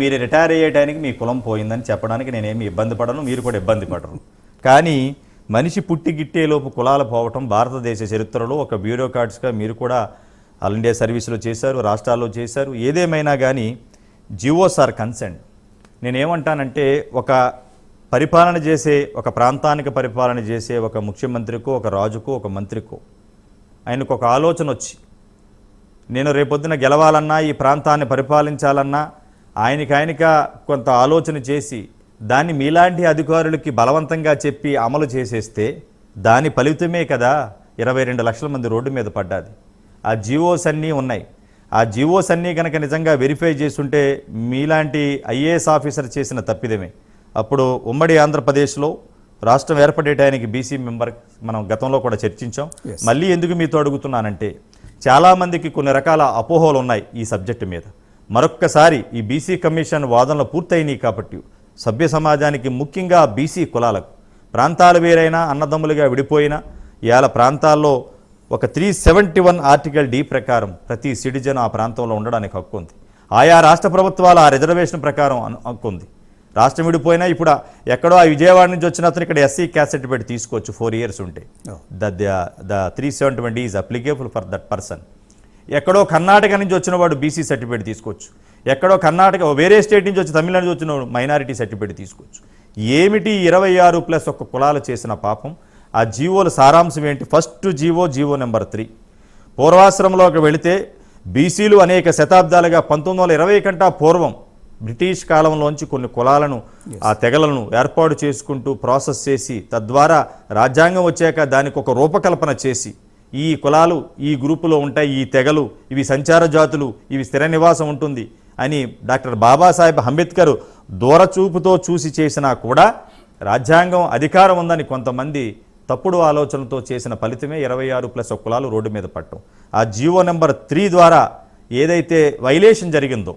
మీరు రిటైర్ అయ్యేటానికి మీ కులం పోయిందని చెప్పడానికి నేనేమి ఇబ్బంది పడను మీరు కూడా ఇబ్బంది పడరు. కానీ మనిషి పుట్టి గిట్టేలోపు కులాలు పోవటం భారతదేశ చరిత్రలో ఒక బ్యూరోక్రాట్స్గా మీరు కూడా ఆల్ ఇండియా సర్వీస్లో చేశారు రాష్ట్రాల్లో చేశారు. ఏదేమైనా కానీ జియోస్ ఆర్ కన్సెంట్ నేనేమంటానంటే ఒక పరిపాలన చేసే ఒక ప్రాంతానికి పరిపాలన చేసే ఒక ముఖ్యమంత్రికో ఒక రాజుకో ఒక మంత్రికో ఆయనకు ఒక ఆలోచన వచ్చి నేను రేపొద్దున గెలవాలన్నా ఈ ప్రాంతాన్ని పరిపాలించాలన్నా ఆయనకి ఆయనక కొంత ఆలోచన చేసి దాన్ని మీలాంటి అధికారులకి బలవంతంగా చెప్పి అమలు చేసేస్తే దాని ఫలితమే కదా ఇరవై రెండు లక్షల మంది రోడ్డు మీద పడ్డాది. ఆ జియోస్ అన్నీ ఉన్నాయి. ఆ జియోస్ అన్నీ కనుక నిజంగా వెరిఫై చేసుంటే మీలాంటి ఐఏఎస్ ఆఫీసర్ చేసిన తప్పిదమే. అప్పుడు ఉమ్మడి ఆంధ్రప్రదేశ్లో రాష్ట్రం ఏర్పడేటానికి బీసీ మెంబర్ మనం గతంలో కూడా చర్చించాం. మళ్ళీ ఎందుకు మీతో అడుగుతున్నానంటే చాలామందికి కొన్ని రకాల అపోహలు ఉన్నాయి ఈ సబ్జెక్టు మీద. మరొక్కసారి ఈ బీసీ కమిషన్ వాదనలు పూర్తయినాయి కాబట్టి సభ్య సమాజానికి ముఖ్యంగా బీసీ కులాలకు ప్రాంతాలు వేరైనా అన్నదమ్ములుగా విడిపోయినా ఇవాళ ప్రాంతాల్లో ఒక three seventy one article D ప్రకారం ప్రతి సిటిజన్ ఆ ప్రాంతంలో ఉండడానికి హక్కు ఉంది. ఆయా రాష్ట్ర ప్రభుత్వాలు ఆ రిజర్వేషన్ ప్రకారం అను- హక్కు ఉంది. రాష్ట్రం విడిపోయినా ఇప్పుడు ఎక్కడో ఆ విజయవాడ నుంచి వచ్చిన అతను ఇక్కడ ఎస్సీ క్యాసెట్ పెట్టి తీసుకోవచ్చు ఫోర్ ఇయర్స్ ఉంటే. The the three seventy one is applicable for that person. ఎక్కడో కర్ణాటక నుంచి వచ్చిన వాడు బీసీ సర్టిఫికేట్ తీసుకోవచ్చు. ఎక్కడో కర్ణాటక వేరే స్టేట్ నుంచి వచ్చి తమిళనాడు నుంచి వచ్చిన మైనారిటీ సర్టిఫికేట్ తీసుకోవచ్చు. ఏమిటి ఇరవై ఆరు ప్లస్ ఒక కులాలు చేసిన పాపం? ఆ జీవోల సారాంశం ఏంటి? First GO GO number three పూర్వాశ్రమంలోకి వెళితే బీసీలు అనేక శతాబ్దాలుగా పంతొమ్మిది వందల ఇరవై కంటా పూర్వం బ్రిటిష్ కాలంలోంచి కొన్ని కులాలను ఆ తెగలను ఏర్పాటు చేసుకుంటూ ప్రాసెస్ చేసి తద్వారా రాజ్యాంగం వచ్చాక దానికి ఒక రూపకల్పన చేసి ఈ కులాలు ఈ గ్రూపులో ఉంటాయి ఈ తెగలు ఇవి సంచార జాతులు ఇవి స్థిర నివాసం ఉంటుంది అని డాక్టర్ బాబాసాహెబ్ అంబేద్కర్ దూరచూపుతో చూసి చేసినా కూడా రాజ్యాంగం అధికారం ఉందని కొంతమంది తప్పుడు ఆలోచనతో చేసిన ఫలితమే ఇరవై ఆరు ప్లస్ కులాలు రోడ్డు మీద పట్టడం ఆ జీవో నెంబర్ త్రీ ద్వారా ఏదైతే వైలేషన్ జరిగిందో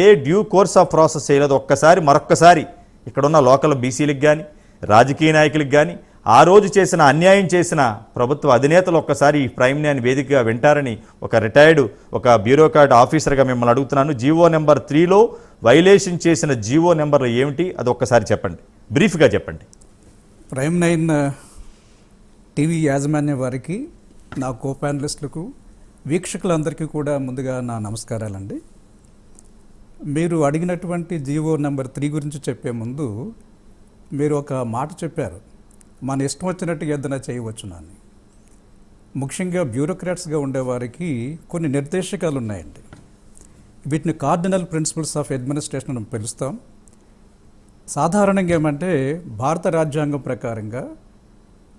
a due course of process చేయలేదో ఒక్కసారి మరొక్కసారి ఇక్కడున్న లోకల్ బీసీలకు కానీ రాజకీయ నాయకులకు కానీ ఆ రోజు చేసిన అన్యాయం చేసిన ప్రభుత్వ అధినేతలు ఒక్కసారి ఈ ప్రైమ్ న్యాన్ వేదికగా వింటారని ఒక రిటైర్డ్ ఒక బ్యూరోక్రాట్ ఆఫీసర్గా మిమ్మల్ని అడుగుతున్నాను. జీవో నెంబర్ త్రీలో వైలేషన్ చేసిన జీవో నెంబర్లు ఏమిటి? అది ఒక్కసారి చెప్పండి. బ్రీఫ్గా చెప్పండి. ప్రైమ్ నైన్ టీవీ యాజమాన్య వారికి నా కో ప్యానలిస్టులకు వీక్షకులందరికీ కూడా ముందుగా నా నమస్కారాలండి. మీరు అడిగినటువంటి జీవో నెంబర్ త్రీ గురించి చెప్పే ముందు మీరు ఒక మాట చెప్పారు. మన ఇష్టం వచ్చినట్టు ఏదైనా చేయవచ్చునని ముఖ్యంగా బ్యూరోక్రాట్స్గా ఉండేవారికి కొన్ని నిర్దేశకాలు ఉన్నాయండి. వీటిని కార్డినల్ ప్రిన్సిపల్స్ ఆఫ్ అడ్మినిస్ట్రేషన్ అని పిలుస్తాం. సాధారణంగా ఏమంటే భారత రాజ్యాంగం ప్రకారంగా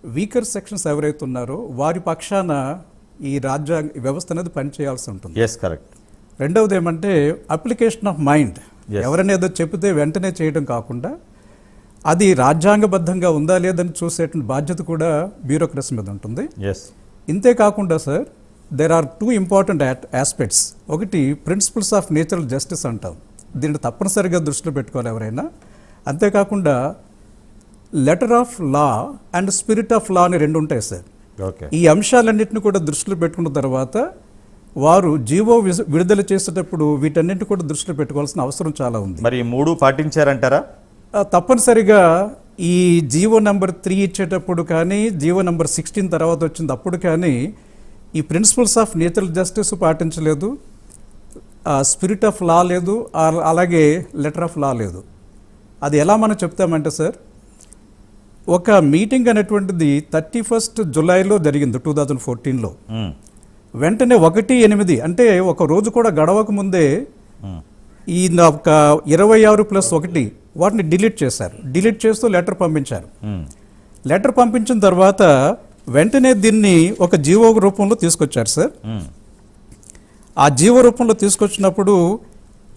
వీకర్ సెక్షన్స్ ఎవరైతే ఉన్నారో వారి పక్షాన ఈ రాజ్యాంగ వ్యవస్థ అనేది పనిచేయాల్సి ఉంటుంది. ఎస్ కరెక్ట్ రెండవది ఏమంటే అప్లికేషన్ ఆఫ్ మైండ్. ఎవరైనా ఏదో చెబితే వెంటనే చేయడం కాకుండా అది రాజ్యాంగబద్ధంగా ఉందా లేదని చూసేటువంటి బాధ్యత కూడా బ్యూరోక్రసీ మీద ఉంటుంది. ఎస్ ఇంతే కాకుండా sir there are two important aspects ఒకటి ప్రిన్సిపల్స్ ఆఫ్ నేచురల్ జస్టిస్ అంటాం. దీన్ని తప్పనిసరిగా దృష్టిలో పెట్టుకోవాలి ఎవరైనా. అంతేకాకుండా letter of law and spirit of law అని రెండు ఉంటాయి సార్. ఓకే ఈ అంశాలన్నింటిని కూడా దృష్టిలో పెట్టుకున్న తర్వాత వారు జీవో విడుదల చేసేటప్పుడు వీటన్నింటిని కూడా దృష్టిలో పెట్టుకోవాల్సిన అవసరం చాలా ఉంది. మరి మూడు పాటించారంటారా? తప్పనిసరిగా ఈ జీవో నెంబర్ త్రీ ఇచ్చేటప్పుడు కానీ జీవో నెంబర్ సిక్స్టీన్ తర్వాత వచ్చింది అప్పుడు కానీ ఈ ప్రిన్సిపల్స్ ఆఫ్ నేచురల్ జస్టిస్ పాటించలేదు స్పిరిట్ ఆఫ్ లా లేదు అలాగే లెటర్ ఆఫ్ లా లేదు అది ఎలా మనం చెప్తామంటే సార్ ఒక మీటింగ్ అనేటువంటిది థర్టీ ఫస్ట్ జులైలో జరిగింది టూ థౌజండ్ ఫోర్టీన్లో. వెంటనే ఒకటి ఎనిమిది అంటే ఒక రోజు కూడా గడవక ముందే. ఈ ఇరవై ఆరు ప్లస్ ఒకటి వాటిని డిలీట్ చేశారు. డిలీట్ చేస్తూ లెటర్ పంపించారు. లెటర్ పంపించిన తర్వాత వెంటనే దీన్ని ఒక జీవో రూపంలో తీసుకొచ్చారు సార్. ఆ జీవో రూపంలో తీసుకొచ్చినప్పుడు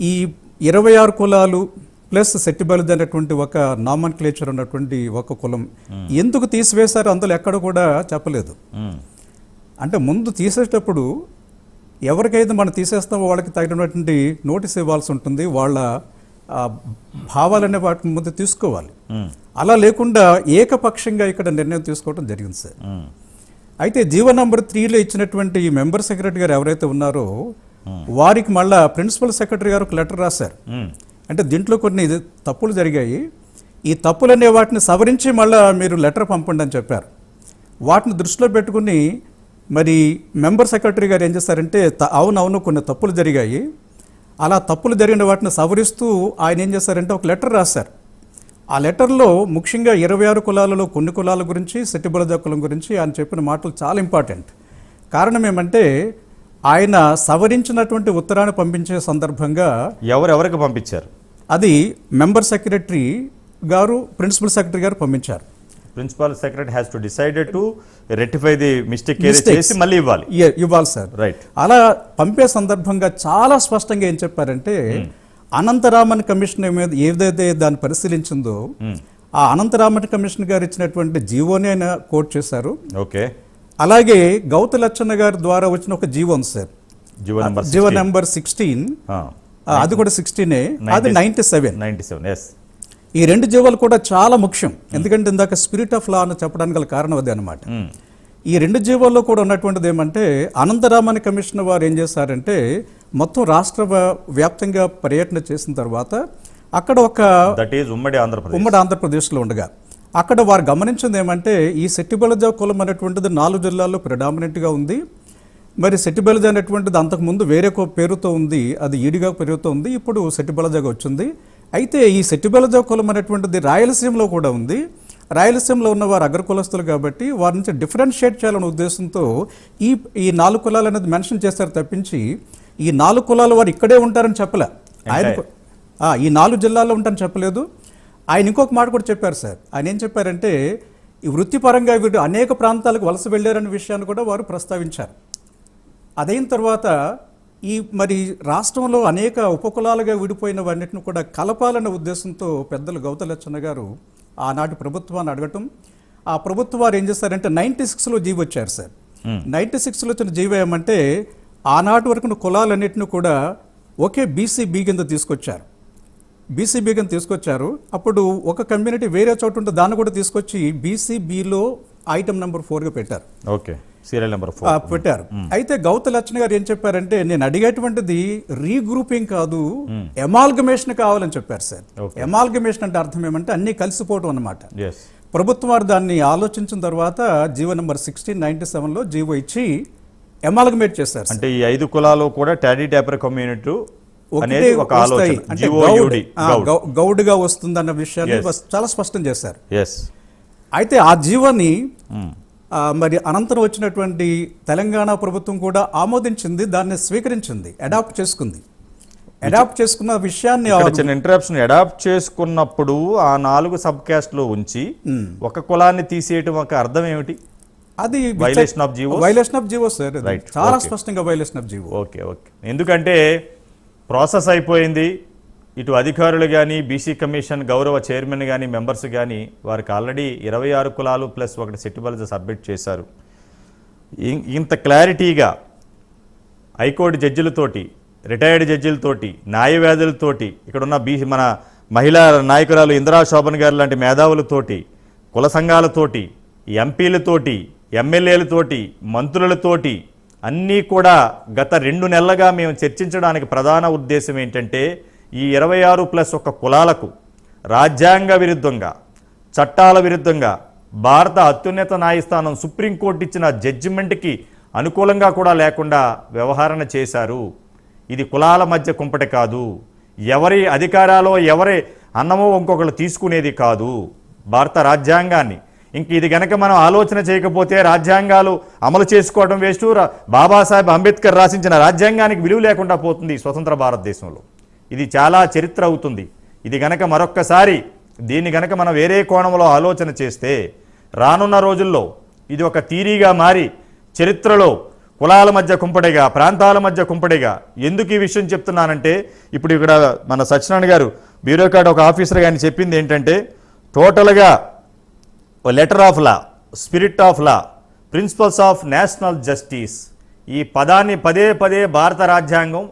ఈ ఇరవై ఆరు కులాలు ప్లస్ సెట్టిబలిద్ అనేటువంటి ఒక నామన్ క్లేచర్ ఉన్నటువంటి ఒక కులం ఎందుకు తీసివేశారు? అందులో ఎక్కడ కూడా చెప్పలేదు. అంటే ముందు తీసేటప్పుడు ఎవరికైతే మనం తీసేస్తామో వాళ్ళకి తగినటువంటి నోటీస్ ఇవ్వాల్సి ఉంటుంది. వాళ్ళ భావాలనే వాటిని ముందు తీసుకోవాలి. అలా లేకుండా ఏకపక్షంగా ఇక్కడ నిర్ణయం తీసుకోవడం జరిగింది సార్. అయితే జీవో నంబర్ త్రీలో ఇచ్చినటువంటి ఈ మెంబర్ సెక్రటరీ గారు ఎవరైతే ఉన్నారో వారికి మళ్ళా ప్రిన్సిపల్ సెక్రటరీ గారు ఒక లెటర్ రాశారు. అంటే దీంట్లో కొన్ని తప్పులు జరిగాయి. ఈ తప్పులు అనే వాటిని సవరించి మళ్ళీ మీరు లెటర్ పంపండి అని చెప్పారు. వాటిని దృష్టిలో పెట్టుకుని మరి మెంబర్ సెక్రటరీ గారు ఏం చేస్తారంటే అవునవును కొన్ని తప్పులు జరిగాయి. అలా తప్పులు జరిగిన వాటిని సవరిస్తూ ఆయన ఏం చేస్తారంటే ఒక లెటర్ రాశారు. ఆ లెటర్లో ముఖ్యంగా ఇరవై ఆరు కులాలలో కొన్ని కులాల గురించి సెట్టిబలజ కులం గురించి ఆయన చెప్పిన మాటలు చాలా ఇంపార్టెంట్. కారణం ఏమంటే ఆయన సవరించినటువంటి ఉత్తరాన్ని పంపించే సందర్భంగా ఎవరెవరికి పంపించారు? అది మెంబర్ సెక్రటరీ గారు ప్రిన్సిపల్ సెక్రటరీ గారు పంపించారు. Principal secretary has to decided to rectify the mistake. చేసి మళ్ళీ ఇవ్వాలి. ఇవ్వాలి సార్ రైట్ అలా పంపే సందర్భంగా చాలా స్పష్టంగా ఏం చెప్పారంటే అనంతరామన్ కమిషన్ మీద ఏదైతే దాన్ని పరిశీలించిందో ఆ అనంతరామన్ కమిషన్ గారు ఇచ్చినటువంటి జీవోని ఆయన కోట్ చేశారు. ఓకే అలాగే గౌత లచ్చన్న గారి ద్వారా వచ్చిన ఒక జీవో ఉంది sir GO number GO number sixteen అది కూడా సిక్స్టీనే అది ninety seven ninety seven yes ఈ రెండు జీవాలు కూడా చాలా ముఖ్యం. ఎందుకంటే ఇందాక స్పిరిట్ ఆఫ్ లా అని చెప్పడానికి గల కారణం అదే అనమాట ఈ రెండు జీవాల్లో కూడా ఉన్నటువంటిది ఏమంటే అనంతరామన్ కమిషన్ వారు ఏం చేశారంటే మొత్తం రాష్ట్ర వ్య- వ్యాప్తంగా పర్యటన చేసిన తర్వాత అక్కడ ఒక ఉమ్మడి ఆంధ్రప్రదేశ్. ఉమ్మడి ఆంధ్రప్రదేశ్లో ఉండగా అక్కడ వారు గమనించింది ఏమంటే ఈ సెట్టిబలజ కులం అనేటువంటిది నాలుగు జిల్లాల్లో predominant-గా ఉంది. మరి సెట్టిబలజ అనేటువంటిది అంతకుముందు వేరే ఒక పేరుతో ఉంది అది ఈడిగా పేరుతో ఉంది ఇప్పుడు సెట్టిబలజగా వచ్చింది. అయితే ఈ సెట్టిబలజ కులం అనేటువంటిది రాయలసీమలో కూడా ఉంది. రాయలసీమలో ఉన్న వారు అగ్ర కులస్తులు కాబట్టి వారి నుంచి డిఫరెన్షియేట్ చేయాలనే ఉద్దేశంతో ఈ ఈ నాలుగు కులాలు అనేది మెన్షన్ చేస్తారు తప్పించి ఈ నాలుగు కులాలు వారు ఇక్కడే ఉంటారని చెప్పలే. ఆయన ఈ నాలుగు జిల్లాల్లో ఉంటారని చెప్పలేదు. ఆయన ఇంకొక మాట కూడా చెప్పారు సార్. ఆయన ఏం చెప్పారంటే ఈ వృత్తిపరంగా వీడు అనేక ప్రాంతాలకు వలస వెళ్ళారనే విషయాన్ని కూడా వారు ప్రస్తావించారు. అదైన తర్వాత ఈ మరి రాష్ట్రంలో అనేక ఉపకులాలుగా విడిపోయిన వాటిని కూడా కలపాలన్న ఉద్దేశంతో పెద్దలు గౌతలచ్చన్న గారు ఆనాటి ప్రభుత్వాన్ని అడగటం. ఆ ప్రభుత్వం వారు ఏం చేశారంటే నైంటీ సిక్స్లో జీవి వచ్చారు సార్. నైంటీ సిక్స్లో వచ్చిన జీవో ఏమంటే ఆనాటి వరకు కులాలన్నింటినీ కూడా ఒకే బీసీబీ కింద తీసుకొచ్చారు. బీసీబీ కింద తీసుకొచ్చారు. అప్పుడు ఒక కమ్యూనిటీ వేరే చోట ఉంటే దాన్ని కూడా తీసుకొచ్చి బీసీబీలో ఐటమ్ నెంబర్ ఫోర్గా పెట్టారు. ఓకే. సీరియల్ నెంబర్ పెట్టారు. అయితే గౌత లక్ష్మణ్ గారు ఏం చెప్పారంటే నేను అడిగేటువంటిది రీగ్రూపింగ్ కాదు ఎమాల్గమేషన్ కావాలని చెప్పారు సార్. ఎమాల్గమేషన్ అంటే అర్థం ఏమంటే అన్ని కలిసిపోవటం అన్నమాట. ఎస్ ప్రభుత్వం వారు దాన్ని ఆలోచించిన తర్వాత జీవో నెంబర్ సిక్స్టీన్ నైన్టీ సెవెన్లో జీవో ఇచ్చి ఎమాల్గమేట్ చేశారు. అంటే ఈ ఐదు కులాలు కూడా టాడీ ట్యాపర్ కమ్యూనిటీ గౌడ్గా వస్తుందన్న విషయాన్ని. చాలా స్పష్టం చేశారు. అయితే ఆ జీవోని మరి అనంతరం వచ్చినటువంటి తెలంగాణ ప్రభుత్వం కూడా ఆమోదించింది దాన్ని స్వీకరించింది అడాప్ట్ చేసుకుంది. అడాప్ట్ చేసుకున్న విషయాన్ని చిన్న ఇంటరప్షన్ అడాప్ట్ చేసుకున్నప్పుడు ఆ నాలుగు సబ్ క్యాస్ట్లు ఉంచి ఒక కులాన్ని తీసేయటం ఒక అర్థం ఏమిటి? అది Violation of GOs? Violation of GO sir. చాలా. స్పష్టంగా violation of GO okay okay ఎందుకంటే ప్రాసెస్ అయిపోయింది. ఇటు అధికారులు కానీ బీసీ కమిషన్ గౌరవ చైర్మన్ కానీ మెంబర్స్ కానీ వారికి ఆల్రెడీ ఇరవై ఆరు కులాలు ప్లస్ ఒకటి సెట్టిబల్స్ సబ్మిట్ చేశారు. ఇంత క్లారిటీగా హైకోర్టు జడ్జిలతోటి రిటైర్డ్ జడ్జిలతోటి న్యాయవాదులతోటి ఇక్కడున్న బీసీ మన మహిళా నాయకురాలు ఇందిరా శోభన్ గారు లాంటి మేధావులతోటి కుల సంఘాలతోటి ఎంపీలతోటి ఎమ్మెల్యేలతోటి మంత్రులతోటి అన్నీ కూడా గత రెండు నెలలుగా మేము చర్చించడానికి ప్రధాన ఉద్దేశం ఏంటంటే ఈ ఇరవై ఆరు ప్లస్ ఒక కులాలకు రాజ్యాంగ విరుద్ధంగా చట్టాల విరుద్ధంగా భారత అత్యున్నత న్యాయస్థానం సుప్రీంకోర్టు ఇచ్చిన జడ్జిమెంట్కి అనుకూలంగా కూడా లేకుండా వ్యవహరణ చేశారు. ఇది కులాల మధ్య కుంపటి కాదు. ఎవరి అధికారాలో ఎవరి అన్నమో ఇంకొకరు తీసుకునేది కాదు. భారత రాజ్యాంగాన్ని. ఇంక ఇది గనక మనం ఆలోచన చేయకపోతే రాజ్యాంగాలు అమలు చేసుకోవడం వేస్ట్. బాబాసాహెబ్ అంబేద్కర్ రాసించిన రాజ్యాంగానికి విలువ లేకుండా పోతుంది స్వతంత్ర భారతదేశంలో. ఇది చాలా చరిత్ర అవుతుంది. ఇది గనక మరొక్కసారి దీన్ని గనక మనం వేరే కోణంలో ఆలోచన చేస్తే రానున్న రోజుల్లో ఇది ఒక తీరీగా మారి చరిత్రలో కులాల మధ్య కుంపడిగా ప్రాంతాల మధ్య కుంపడిగా ఎందుకు ఈ విషయం చెప్తున్నానంటే ఇప్పుడు ఇక్కడ మన సత్యనారాయణ గారు బ్యూరోక్రాట్ ఒక ఆఫీసర్ గారిని చెప్పింది ఏంటంటే టోటల్గా letter of law spirit of law principles of national justice ఈ పదాన్ని పదే పదే భారత రాజ్యాంగం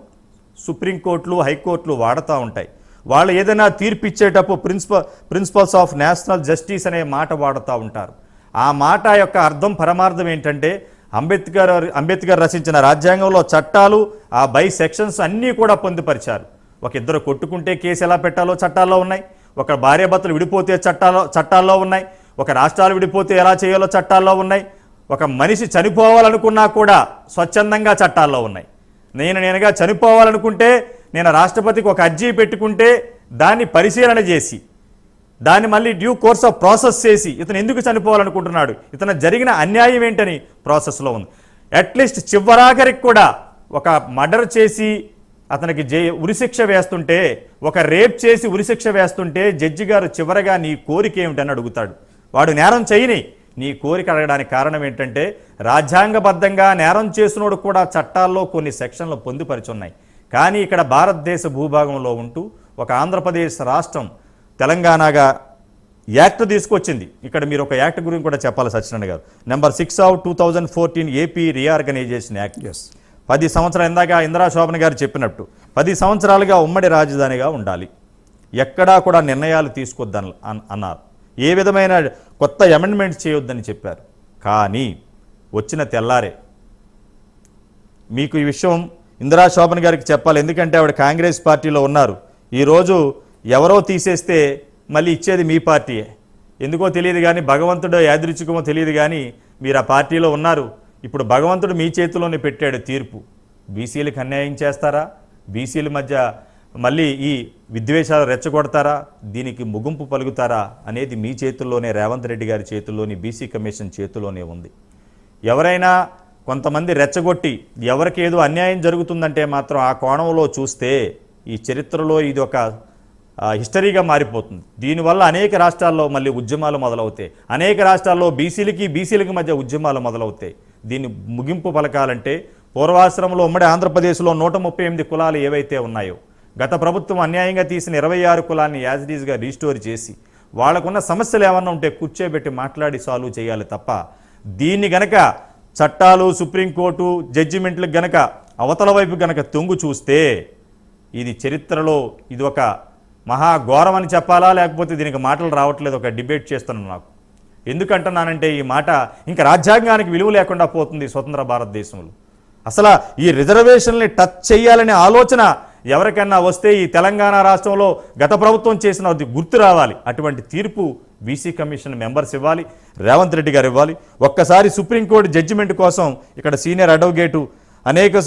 సుప్రీంకోర్టులు హైకోర్టులు వాడుతూ ఉంటాయి. వాళ్ళు ఏదైనా తీర్పు ఇచ్చేటప్పుడు principle principles of national justice అనే మాట వాడుతూ ఉంటారు. ఆ మాట యొక్క అర్థం పరమార్థం ఏంటంటే అంబేద్కర్ అంబేద్కర్ రచించిన రాజ్యాంగంలో చట్టాలు ఆ బై సెక్షన్స్ అన్నీ కూడా పొందుపరిచారు. ఒక ఇద్దరు కొట్టుకుంటే కేసు ఎలా పెట్టాలో చట్టాల్లో ఉన్నాయి. ఒక భార్యాభర్తలు విడిపోతే చట్టాల్లో చట్టాల్లో ఉన్నాయి. ఒక రాష్ట్రాలు విడిపోతే ఎలా చేయాలో చట్టాల్లో ఉన్నాయి. ఒక మనిషి చనిపోవాలనుకున్నా కూడా స్వచ్ఛందంగా చట్టాల్లో ఉన్నాయి. నేను నేనుగా చనిపోవాలనుకుంటే నేను రాష్ట్రపతికి ఒక అర్జీ పెట్టుకుంటే దాన్ని పరిశీలన చేసి దాన్ని మళ్ళీ డ్యూ కోర్స్ ఆఫ్ ప్రాసెస్ చేసి ఇతను ఎందుకు చనిపోవాలనుకుంటున్నాడు? ఇతను జరిగిన అన్యాయం ఏంటని ప్రాసెస్లో ఉంది. అట్లీస్ట్ చివరాఖరికి కూడా ఒక మర్డర్ చేసి అతనికి జై ఉరిశిక్ష వేస్తుంటే ఒక రేప్ చేసి ఉరిశిక్ష వేస్తుంటే జడ్జి గారు చివరగా నీ కోరిక ఏమిటని అడుగుతాడు. వాడు నేరం చేయని. నీ కోరిక అడగడానికి కారణం ఏంటంటే రాజ్యాంగబద్ధంగా నేరం చేసినోడు కూడా చట్టాల్లో కొన్ని సెక్షన్లు పొందుపరిచున్నాయి. కానీ ఇక్కడ భారతదేశ భూభాగంలో ఉంటూ ఒక ఆంధ్రప్రదేశ్ రాష్ట్రం తెలంగాణగా యాక్ట్ తీసుకొచ్చింది. ఇక్కడ మీరు ఒక యాక్ట్ గురించి కూడా చెప్పాలి సత్యనారాయణ గారు. Number six of two thousand fourteen AP reorganisation act. Yes పది సంవత్సరాలు ఇందాక ఇందిరా శోభన్ గారు చెప్పినట్టు పది సంవత్సరాలుగా ఉమ్మడి రాజధానిగా ఉండాలి. ఎక్కడా కూడా నిర్ణయాలు తీసుకొద్దని అన్- అన్నారు. ఏ విధమైన కొత్త అమెండ్మెంట్ చేయొద్దని చెప్పారు. కానీ వచ్చిన తెల్లారే మీకు ఈ విషయం ఇందిరా శోభన్ గారికి చెప్పాలి. ఎందుకంటే ఆవిడ కాంగ్రెస్ పార్టీలో ఉన్నారు. ఈరోజు ఎవరో తీసేస్తే మళ్ళీ ఇచ్చేది మీ పార్టీయే. ఎందుకో తెలియదు కానీ భగవంతుడో యాదృచ్ఛికమో తెలియదు కానీ మీరు ఆ పార్టీలో ఉన్నారు. ఇప్పుడు భగవంతుడు మీ చేతిలోనే పెట్టాడు తీర్పు. బీసీలకు అన్యాయం చేస్తారా? బీసీల మధ్య మళ్ళీ ఈ విద్వేషాలు రెచ్చగొడతారా? దీనికి ముగింపు పలుకుతారా? అనేది మీ చేతుల్లోనే రేవంత్ రెడ్డి గారి చేతుల్లోని బీసీ కమిషన్ చేతిలోనే ఉంది. ఎవరైనా కొంతమంది రెచ్చగొట్టి ఎవరికి ఏదో అన్యాయం జరుగుతుందంటే మాత్రం ఆ కోణంలో చూస్తే ఈ చరిత్రలో ఇది ఒక హిస్టరీగా మారిపోతుంది. దీనివల్ల అనేక రాష్ట్రాల్లో మళ్ళీ ఉద్యమాలు మొదలవుతాయి. అనేక రాష్ట్రాల్లో బీసీలకి బీసీలకి మధ్య ఉద్యమాలు మొదలవుతాయి. దీన్ని ముగింపు పలకాలంటే పూర్వాశ్రమంలో ఉమ్మడి ఆంధ్రప్రదేశ్లో నూట ముప్పై ఎనిమిది కులాలు ఏవైతే ఉన్నాయో గత ప్రభుత్వం అన్యాయంగా తీసిన ఇరవై ఆరు కులాన్ని యాజ్ రీస్టోర్ చేసి వాళ్ళకున్న సమస్యలు ఏమన్నా ఉంటే కూర్చోబెట్టి మాట్లాడి సాల్వ్ చేయాలి తప్ప దీన్ని గనక చట్టాలు సుప్రీంకోర్టు జడ్జిమెంట్లకు గనక అవతల వైపు గనక తొంగు చూస్తే ఇది చరిత్రలో ఇది ఒక మహాఘోరం అని చెప్పాలా? లేకపోతే దీనికి మాటలు రావట్లేదు ఒక డిబేట్ చేస్తున్నాను నాకు. ఎందుకంటున్నానంటే ఈ మాట ఇంకా రాజ్యాంగానికి విలువ లేకుండా పోతుంది స్వతంత్ర భారతదేశంలో. అసలు ఈ రిజర్వేషన్ని టచ్ చేయాలనే ఆలోచన ఎవరికన్నా వస్తే ఈ తెలంగాణ రాష్ట్రంలో గత ప్రభుత్వం చేసిన గుర్తు రావాలి. అటువంటి తీర్పు బీసీ కమిషన్ మెంబర్స్ ఇవ్వాలి రేవంత్ రెడ్డి గారు ఇవ్వాలి. ఒక్కసారి సుప్రీంకోర్టు జడ్జిమెంట్ కోసం ఇక్కడ సీనియర్ అడ్వకేటు అనేక